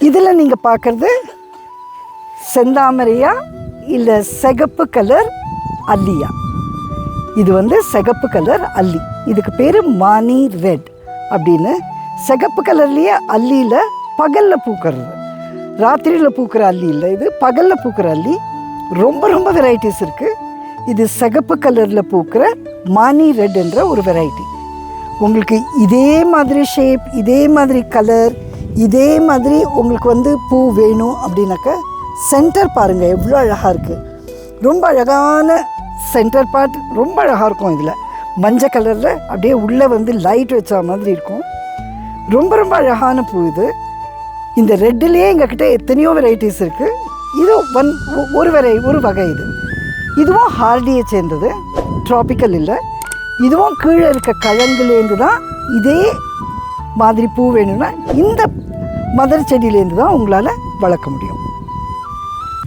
இதில் நீங்கள் பார்க்குறது செந்தாமரையா இல்லை சிகப்பு கலர் அல்லியா? இது வந்து சிகப்பு கலர் அல்லி. இதுக்கு பேர் மானி ரெட் அப்படின்னு. சிகப்பு கலர்லேயே அல்லியில் பகலில் பூக்கிறது. ராத்திரியில் பூக்கிற அல்லி இல்லை இது. பகலில் பூக்கிற அல்லி. ரொம்ப ரொம்ப வெரைட்டிஸ் இருக்குது இது சிகப்பு கலரில் பூக்கிற மானி ரெட்ன்ற ஒரு வெரைட்டி உங்களுக்கு இதே மாதிரி ஷேப் இதே மாதிரி கலர் இதே மாதிரி உங்களுக்கு வந்து பூ வேணும் அப்படின்னாக்க சென்டர் பாருங்கள் எவ்வளோ அழகாக இருக்குது ரொம்ப அழகான சென்டர் பார்ட் ரொம்ப அழகாக இருக்கும் இதில். மஞ்சள் கலரில் அப்படியே உள்ளே வந்து லைட் வச்ச மாதிரி இருக்கும். ரொம்ப ரொம்ப அழகான பூ இது. இந்த ரெட்டிலேயே கிட்டே எத்தனையோ வெரைட்டிஸ் இருக்குது இது ஒன் ஒ- ஒரு வெரை ஒரு வகை இது. இதுவும் ஹார்டியை சேர்ந்தது. ட்ராபிக்கல் இல்லை. இதுவும் கீழே இருக்க கிழங்குலேருந்து தான் இதே மாதிரி பூ வேணும்னா இந்த மதர் செடியிலேருந்து தான் உங்களால் வளர்க்க முடியும்.